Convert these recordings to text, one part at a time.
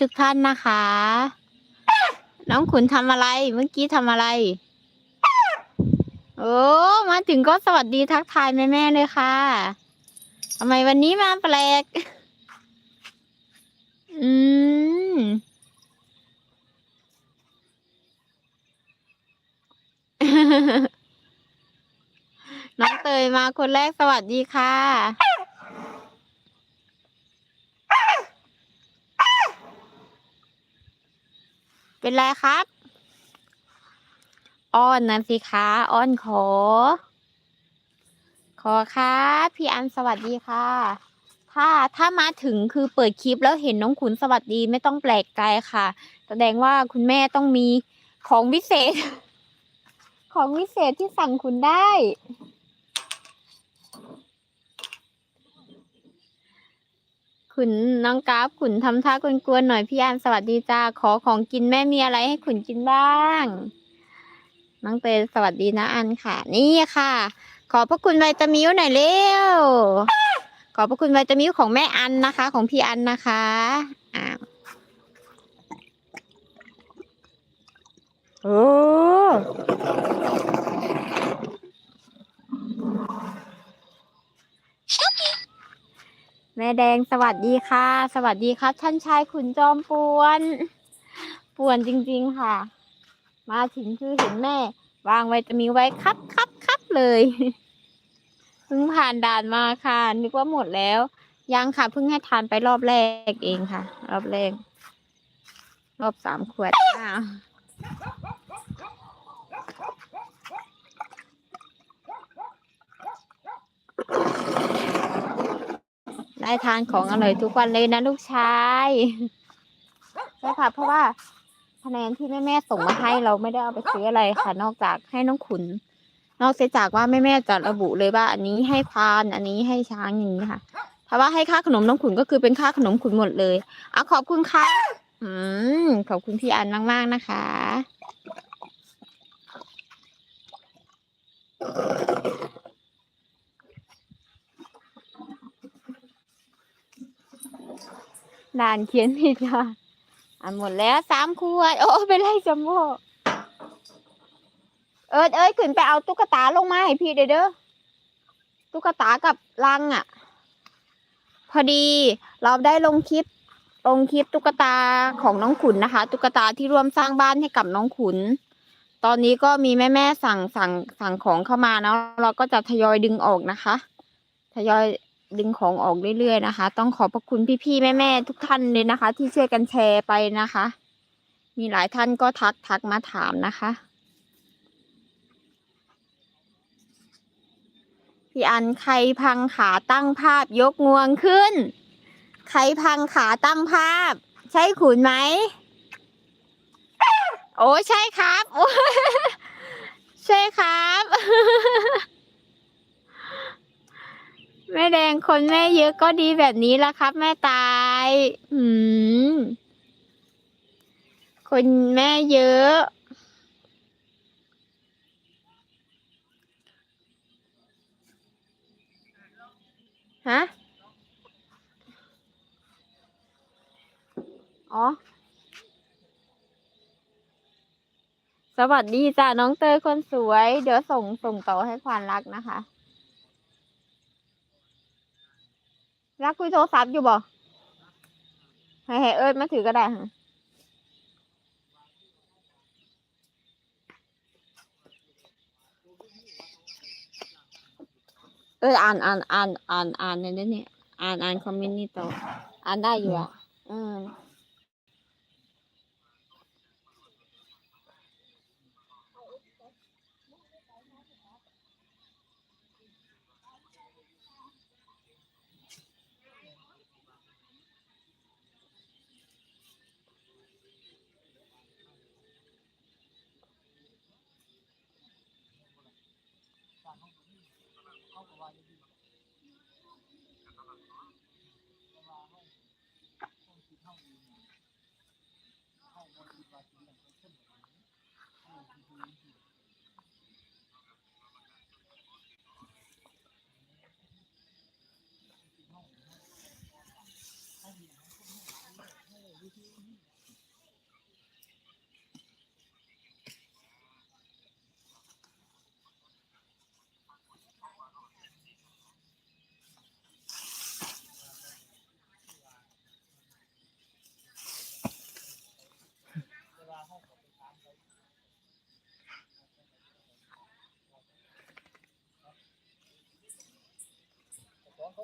ทุกท่านนะคะ น้องขุนทำอะไร เมื่อกี้ทำอะไร โอ้ มาถึงก็สวัสดีทักทายแม่แม่ๆเลยค่ะทำไมวันนี้มาแปลก อืมน้องเตยมาคนแรกสวัสดีค่ะ เป็นไรครับ อ้อนนะสิคะอ้อนขอ ขอค่ะพี่อันสวัสดีค่ะ ถ้าถ้ามาถึงคือเปิดคลิปแล้วเห็นน้องขุนสวัสดีไม่ต้องแปลกใจค่ะ แสดงว่าคุณแม่ต้องมีของวิเศษ ของวิเศษที่สั่งคุณได้ ขุนน้องกราฟขุนทำท่ากวนๆหน่อยพี่อันสวัสดีจ้าขอของกินแม่มีอะไรให้ขุนกินบ้าง น้องเตยสวัสดีนะอันค่ะ นี่ค่ะ ขอพระคุณไวตามิวหน่อยเร็วขอพระคุณไวตามิวของแม่อันนะคะ ของพี่อันนะคะอ้าวโอ้ แม่แดงสวัสดีค่ะ สวัสดีครับ ท่านชายขุนจอมป่วน ป่วนจริง ๆค่ะ มาถึงคือเห็นแม่ วางไวตามิวไว้ครับครับครับเลยเพิ่งผ่านด่านมาค่ะ นึกว่าหมดแล้ว ยังค่ะเพิ่งให้ทานไปรอบแรกเองค่ะ รอบแรก รอบสามขวดอ้าว ได้ทานของอร่อยทุกวันเลยนะลูกชายใช่ค่ะ เพราะว่าคะแนนที่แม่แม่ส่งมาให้เราไม่ได้เอาไปซื้ออะไรค่ะ นอกจากให้น้องขุน นอกเสียจากว่าแม่แม่จะระบุเลยว่า อันนี้ให้ควานอันนี้ให้ช้างอย่างนี้ค่ะถ้าว่าให้ค่าขนมน้องขุนก็คือเป็นค่าขนมขุนหมดเลยอะขอบคุณค่ะอืมขอบคุณพี่อันมากๆนะคะ ด่านเขียนผิดค่ะอ่านหมดแล้วสามขวด โอ้เป็นไรจำโบเอิร์ดเอ้ยขึ้นไปเอาตุ๊กตาลงมาให้พี่เด้อเด้อตุ๊กตากับลังอะ พอดีเราได้ลงคลิป ลงคลิปตุ๊กตาของน้องขุนนะคะ ตุ๊กตาที่ร่วมสร้างบ้านให้กับน้องขุน ตอนนี้ก็มีแม่แม่สั่งสั่งสั่งของเข้ามาแล้วเราก็จะทยอยดึงออกนะคะ ทยอย ดึงของออกเรื่อยๆนะคะ ต้องขอบพระคุณพี่ๆแม่ๆทุกท่านเลยนะคะ ที่ช่วยกันแชร์ไปนะคะ มีหลายท่านก็ทักทักมาถามนะคะ พี่อันใครพังขาตั้งภาพยกงวงขึ้น ใครพังขาตั้งภาพ ใช่ขุนไหมโอ้ใช่ครับ โอ้ใช่ครับ แม่แดงคนแม่เยอะก็ดีแบบนี้ละครับ แม่ตาย อืม คนแม่เยอะ ฮะ อ๋อ สวัสดีจ้ะน้องเตยคนสวย เดี๋ยวส่งส่งต่อให้ควานรักนะคะ รักคุยโทรศัพท์อยู่บ่ให้ให้เอิร์ดมาถือก็ได้ฮะเอออ่านอ่านอ่านอ่านอ่านในนี้เนี่ยอ่านอ่านคอมเมนต์นี่ต่ออ่านได้อยู่อะอืม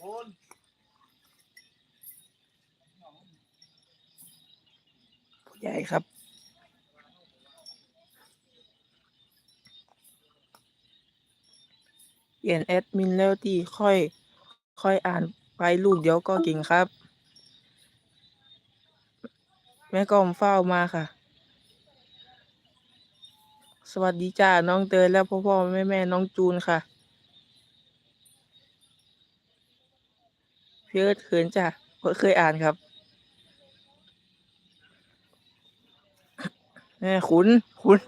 คนผู้ใหญ่ครับเปลี่ยนแอดมินแล้วที่ค่อย ค่อยอ่านไปลูกเดี๋ยวก็เก่งครับ แม่กอมเฝ้ามาค่ะ สวัสดีจ้าน้องเตยและพ่อพ่อแม่แม่น้องจูนค่ะ เอิร์ธเขินจ้ะเคยอ่านครับแม่ขุนขุน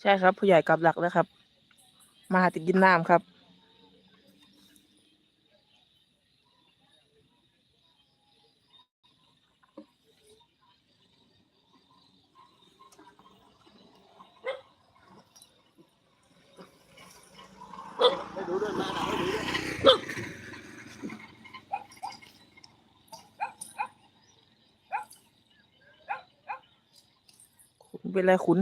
ใช่ครับ ผู้ใหญ่กลับหลักแล้วครับ มาหาติดกินน้ำครับ ไม่ดูด้วยมาหนาไม่ดูด้วย ขุนเป็น ไรคุณ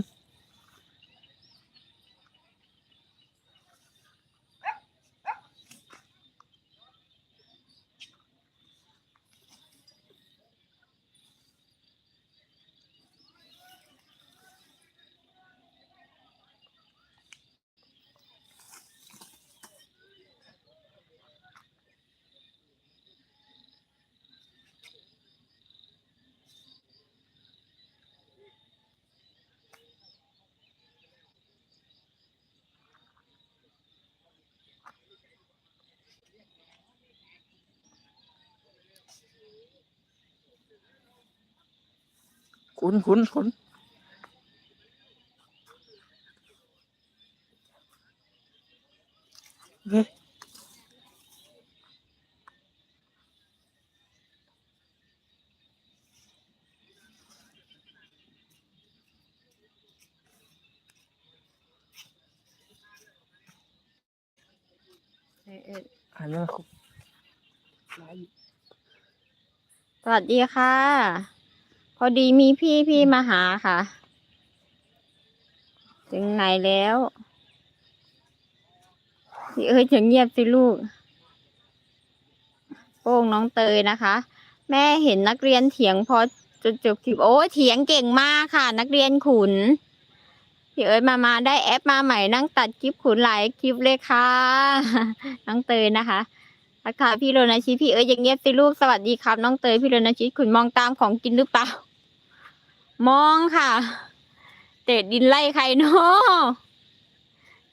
ขุนขุนขุนเฮ้ยอ่านว่าคุสวัสดีค่ะ พอดีมีพี่พี่มาหาค่ะ ถึงไหนแล้วพี่เอ้ยจะเงียบสิลูก โป้งน้องเตยนะคะ แม่เห็นนักเรียนเถียงพอจนจบคลิปโอ้เถียงเก่งมากค่ะ นักเรียนขุนพี่เอ้ยมามาได้แอปมาใหม่นั่งตัดคลิปขุนหลายคลิปเลยค่ะ น้องเตยนะคะ ทักทาพี่โรนาชิพี่เอ้ยยังเงียบสิลูกสวัสดีครับน้องเตยพี่โรนาชิขุนมองตามของกินหรือเปล่า มองค่ะ เตะดินไล่ใครเนาะ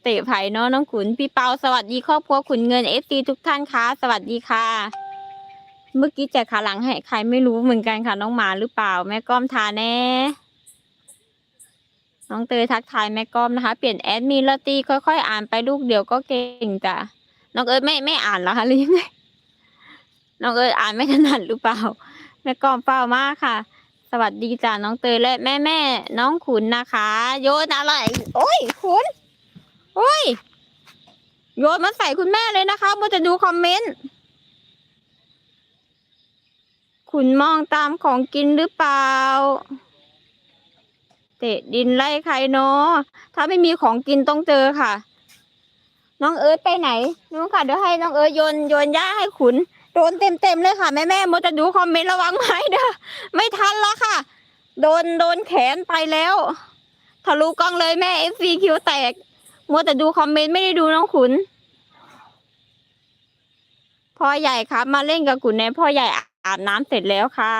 เตะไผ่เนาะน้องขุน พี่เปาสวัสดีครอบครัวขุนเงินเอฟซีทุกท่านค่ะสวัสดีค่ะ เมื่อกี้แจกขาหลังให้ใครไม่รู้เหมือนกันค่ะน้องหมาหรือเปล่า แม่ก้อมทาแน่น้องเตยทักทายแม่ก้อมนะคะ เปลี่ยนแอดมินละตีค่อยๆ อ่านไปลูกเดี๋ยวก็เก่งจ้ะ น้องเอิร์ธไม่ไม่อ่านเหรอคะหรือยังไงน้องเอิร์ธอ่านไม่ถนัดหรือเปล่าแม่ก้อมเปล่ามากค่ะ สวัสดีจ้ะน้องเตยและแม่แม่น้องขุนนะคะ โยนอะไรโอ้ยขุนโอ้ยโยนมาใส่คุณแม่เลยนะคะมัวจะดูคอมเมนต์คุณมองตามของกินหรือเปล่า เตะดินไล่ใครเนาะถ้าไม่มีของกินต้องเจอค่ะ น้องเอิร์ธไปไหนนู้นค่ะเดี๋ยวให้น้องเอิร์ธโยนโยนหญ้าให้ขุนโดนเต็มเต็มๆเลยค่ะแม่แม่ๆมัวจะดูคอมเมนต์ระวังไม้เด้อไม่ทันแล้วค่ะ โดนโดนแขนไปแล้วทะลุกล้องเลยแม่เอฟซีคิวแตกมัวแต่ดูคอมเมนต์ไม่ได้ดูน้องขุน พ่อใหญ่ครับ มาเล่นกับขุนในพ่อใหญ่อาบน้ำเสร็จแล้วค่ะ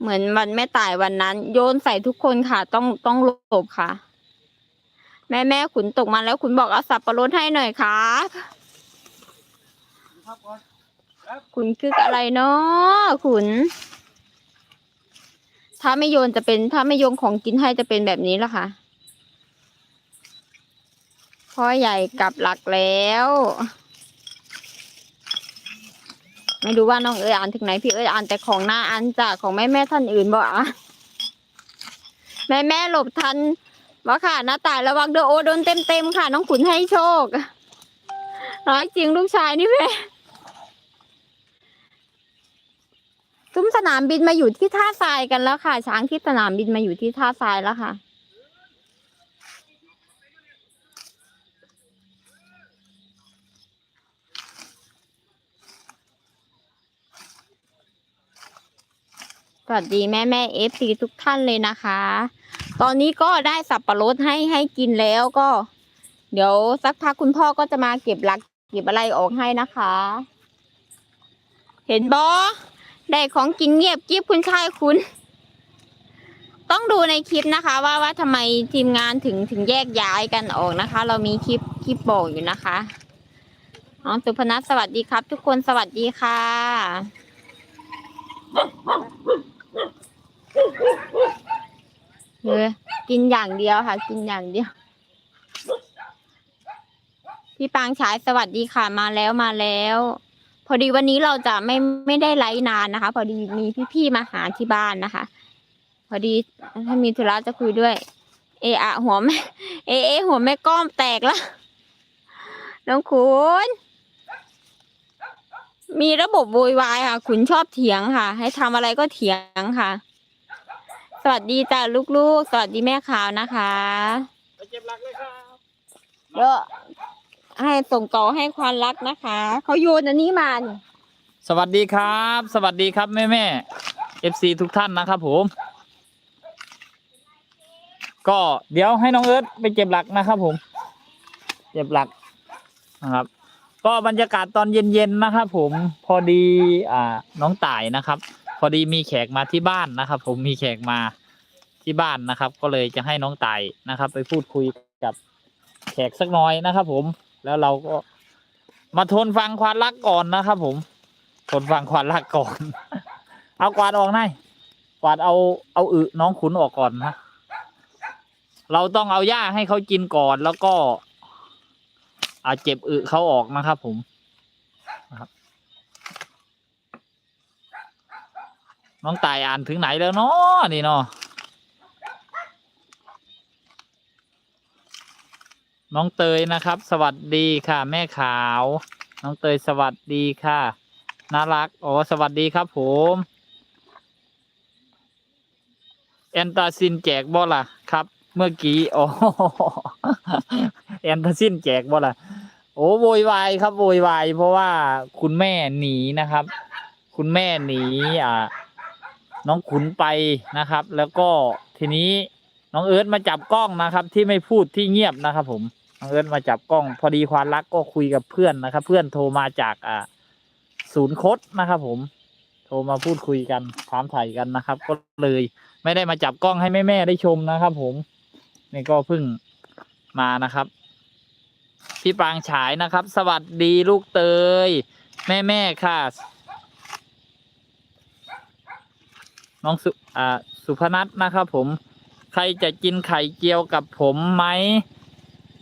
เหมือนวันแม่ตายวันนั้น โยนใส่ทุกคนค่ะ ต้องต้องหลบค่ะ แม่แม่ขุนตกมาแล้วขุนบอกเอาสับปะรดให้หน่อยครับขุนคืออะไรเนาะขุน ถ้าไม่โยนจะเป็น ถ้าไม่โยนของกินให้จะเป็นแบบนี้ละค่ะพ่อใหญ่กลับหลักแล้ว ไม่รู้ว่าน้องเอ๋ยอ่านถึงไหนพี่เอ๋ยอ่านแต่ของหน้าอันจากของแม่แม่ท่านอื่นบอกอะแม่แม่หลบทัน วะค่ะหน้าตายระวังเดอโอโดนเต็มเต็มๆค่ะ น้องขุนให้โชคร้อยจริงลูกชายนี่แม่ซุ้มสนามบินมาอยู่ที่ท่าทรายกันแล้วค่ะ ช้างที่สนามบินมาอยู่ที่ท่าทรายแล้วค่ะสวัสดีแม่แม่เอฟซีทุกท่านเลยนะคะ ตอนนี้ก็ได้สับปะรดให้ให้กินแล้วก็ เดี๋ยวสักพักคุณพ่อก็จะมาเก็บหลักเก็บอะไรออกให้นะคะ เห็นบอได้ของกินเงียบกิบคุณชายคุณ ต้องดูในคลิปนะคะ ว่าว่าทำไมทีมงานถึงถึงแยกย้ายกันออกนะคะ เรามีคลิปคลิปบอกอยู่นะคะน้องสุพนัทสวัสดีครับ ทุกคนสวัสดีค่ะ เออกินอย่างเดียวค่ะ กินอย่างเดียว พี่ปางฉายสวัสดีค่ะมาแล้วมาแล้ว พอดีวันนี้เราจะไม่ไม่ได้ไลฟ์นานนะคะ พอดีมีพี่ๆมาหาที่บ้านนะคะ พอดีถ้ามีธุระจะคุยด้วย เออะหัวแม่เอเอหัวแม่ก้อมแตกแล้วน้องขุนมีระบบโวยวายค่ะขุนชอบเถียงค่ะ ให้ทำอะไรก็เถียงค่ะ สวัสดีจ้าลูกๆ สวัสดีแม่ขาวนะคะไปเจ็บหลักเลยครับเดี๋ยวให้ส่งต่อให้ความรักนะคะ เขาโยนอันนี้มานี่สวัสดีครับ สวัสดีครับแม่แม่เอฟซีทุกท่านนะครับผม ก็เดี๋ยวให้น้องเอิร์ธไปเก็บหลักนะครับผม เก็บหลักนะครับ ก็บรรยากาศตอนเย็นๆนะครับผมพอดีอ่าน้องต่ายนะครับ พอดีมีแขกมาที่บ้านนะครับ ผมมีแขกมาที่บ้านนะครับ ก็เลยจะให้น้องไต่นะครับ ไปพูดคุยกับแขกสักน้อยนะครับ ผมแล้วเราก็มาทนฟังความรักก่อนนะครับ ผม ทนฟังความรักก่อน เอากวาดออกหน่อยกวาดเอาเอาอึน้องขุนออกก่อนนะเราต้องเอาหญ้าให้เขากินก่อนแล้วก็อาเจ็บอึเขาออกนะครับ ผมนะครับ น้องตายอ่านถึงไหนแล้วเนาะนี่เนาะน้องเตยนะครับ สวัสดีค่ะ แม่ขาว น้องเตยสวัสดีค่ะ น่ารักอ๋อสวัสดีครับผมแอนตาซินแจกบ่ล่ะครับ เมื่อกี้อ๋อแอนตาซินแจกบ่ล่ะโอ้โวยวายครับโวยวายเพราะว่าคุณแม่หนีนะครับ คุณแม่หนีอ่า น้องขุนไปนะครับ แล้วก็ทีนี้น้องเอิร์ธมาจับกล้องนะครับ ที่ไม่พูดที่เงียบนะครับ ผมน้องเอิร์ธมาจับกล้อง พอดีความรักก็คุยกับเพื่อนนะครับ เพื่อนโทรมาจากอ่าศูนย์คดนะครับ ผม โทรมาพูดคุยกันถามถ่ายกันนะครับ ก็เลยไม่ได้มาจับกล้องให้แม่ๆได้ชมนะครับ ผมนี่ก็เพิ่งมานะครับ พี่ปางฉายนะครับ สวัสดีลูกเตย แม่ๆค่ะ น้องสุอ่าสุพนัทนะครับผมใครจะกินไข่เจียวกับผมไหม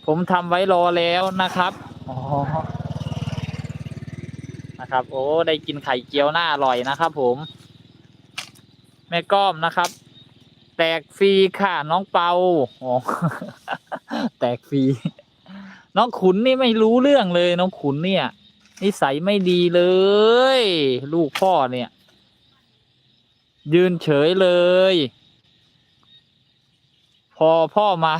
ผมทำไว้รอแล้วนะครับอ๋อนะครับ โอ้ได้กินไข่เจียวน่าอร่อยนะครับ ผม แม่ก้อมนะครับ แตกฟรีค่ะน้องเปาอ๋อแตกฟรีน้องขุนนี่ไม่รู้เรื่องเลย น้องขุนเนี่ยนิสัยไม่ดีเลย ลูกพ่อเนี่ย ยืนเฉยเลย พอพ่อมา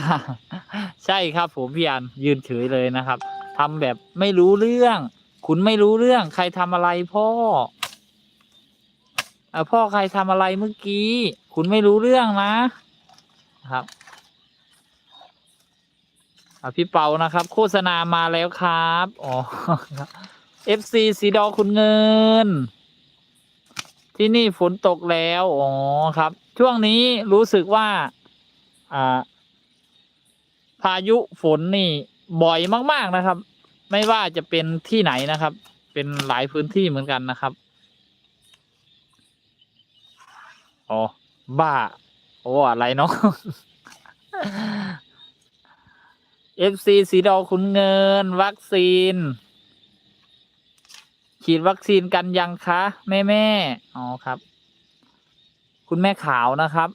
ใช่ครับ ผมพี่อันยืนเฉยเลยนะครับทำแบบไม่รู้เรื่อง คุณไม่รู้เรื่อง ใครทำอะไรพ่ออพ่อใครทำอะไรเมื่อกี้ คุณไม่รู้เรื่องนะครับอพี่เปานะครับ โฆษณามาแล้วครับ อ๋อ FC สีดอคุณเงิน ที่นี่ฝนตกแล้ว อ๋อ ครับ ช่วงนี้รู้สึกว่า อ่า พายุฝนนี่บ่อยมาก ๆนะครับ ไม่ว่าจะเป็นที่ไหนนะครับ เป็นหลายพื้นที่เหมือนกันนะครับ อ๋อ บ้า โอ้อะไรเนาะ FC สีดอคุณเงิน วัคซีน ฉีดวัคซีนกันยังคะแม่แม่อ๋อครับ คุณแม่ขาวนะครับ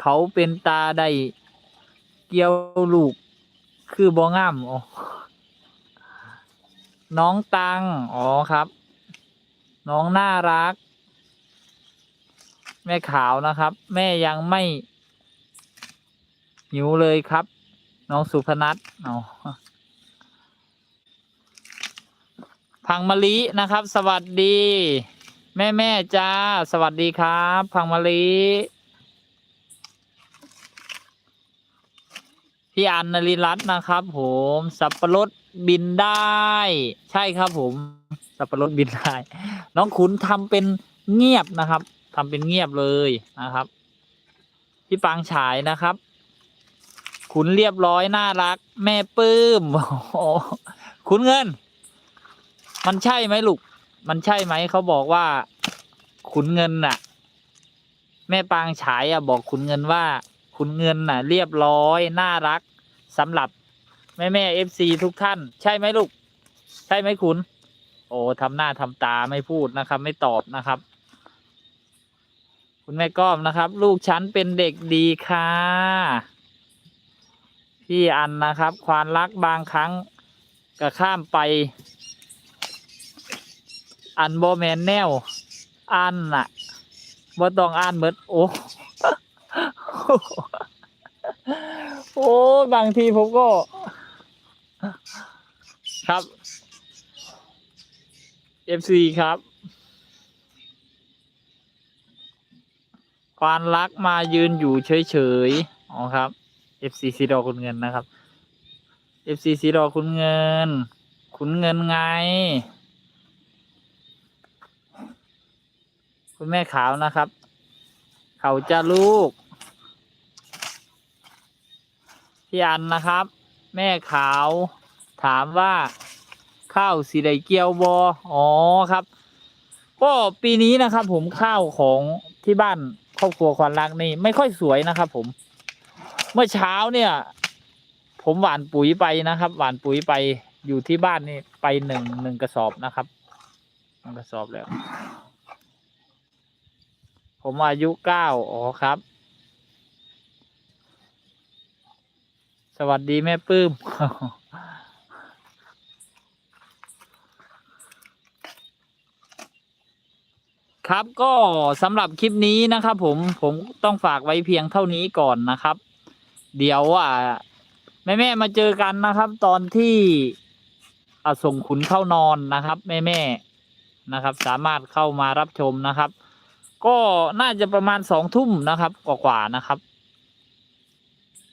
เขาเป็นตาได้เกี่ยวลูก คือบองามอ๋อน้องตัง อ๋อครับ น้องน่ารัก แม่ขาวนะครับ แม่ยังไม่ หิวเลยครับ น้องสุพนัทอ๋อพังมะลินะครับ สวัสดี แม่แม่จ้า สวัสดีครับ พังมะลิพี่อันนริรัตน์นะครับ ผม สับปะรดบินได้ ใช่ครับ ผม สับปะรดบินได้ น้องขุนทำเป็นเงียบนะครับทำเป็นเงียบเลยนะครับ พี่ปางฉายนะครับ ขุนเรียบร้อย น่ารัก แม่ปื้มโอ้ขุนเงิน มันใช่ไหมลูก มันใช่ไหมเขาบอกว่า ขุนเงินน่ะ แม่ปางฉายอะ บอกขุนเงินว่า ขุนเงินน่ะ เรียบร้อย น่ารักสำหรับแม่แม่เอฟซีทุกท่าน ใช่ไหมลูก ใช่ไหมขุน โอ้ทำหน้าทำตาไม่พูดนะครับ ไม่ตอบนะครับคุณแม่ก้อมนะครับ ลูกฉันเป็นเด็กดีค่ะ พี่อันนะครับ ควานรักบางครั้งก็ข้ามไป อันโบแมนแนว อันน่ะบ่ต้องอ่านเบิดโอ้โอ้บางทีผมก็ ครับ FC ครับ ควานรักมายืนอยู่เฉยๆ อ๋อครับ FC สีดอคุณเงินนะครับ FC สีดอคุณเงิน คุณเงินไง คุณแม่ขาวนะครับ เขาจะลูก พี่อันนะครับ แม่ขาว ถามว่าข้าวสีไดเกียวบออ๋อครับ ก็ปีนี้นะครับ ผมข้าวของที่บ้านครอบครัวควานรักนี่ไม่ค่อยสวยนะครับ ผม เมื่อเช้าเนี่ย ผมหว่านปุ๋ยไปนะครับ หว่านปุ๋ยไปอยู่ที่บ้านนี่ไปหนึ่งหนึ่งกระสอบนะครับหนึ่งกระสอบแล้ว ผมอายุเก้าอ๋อครับ สวัสดีแม่ปื้มครับก็สำหรับคลิปนี้นะครับผมผมต้องฝากไว้เพียงเท่านี้ก่อนนะครับ เดี๋ยวอะแม่แม่มาเจอกันนะครับ ตอนที่อส่งขุนเข้านอนนะครับ แม่แม่นะครับ สามารถเข้ามารับชมนะครับ ก็น่าจะประมาณสองทุ่มนะครับ กว่าๆนะครับ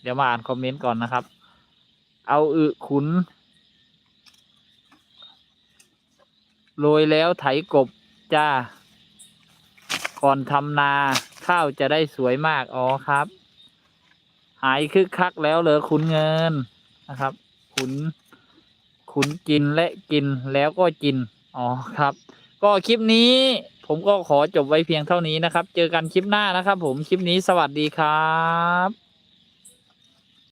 เดี๋ยวมาอ่านคอมเมนต์ก่อนนะครับ เอาอึขุนโรยแล้วไถกบจ้า ก่อนทำนาข้าวจะได้สวยมาก อ๋อครับ หายคึกคักแล้วเหรอขุนเงินนะครับ ขุนขุนกินและกินแล้วก็กิน อ๋อครับ ก็คลิปนี้ผมก็ขอจบไว้เพียงเท่านี้นะครับ เจอกันคลิปหน้านะครับ ผมคลิปนี้สวัสดีครับ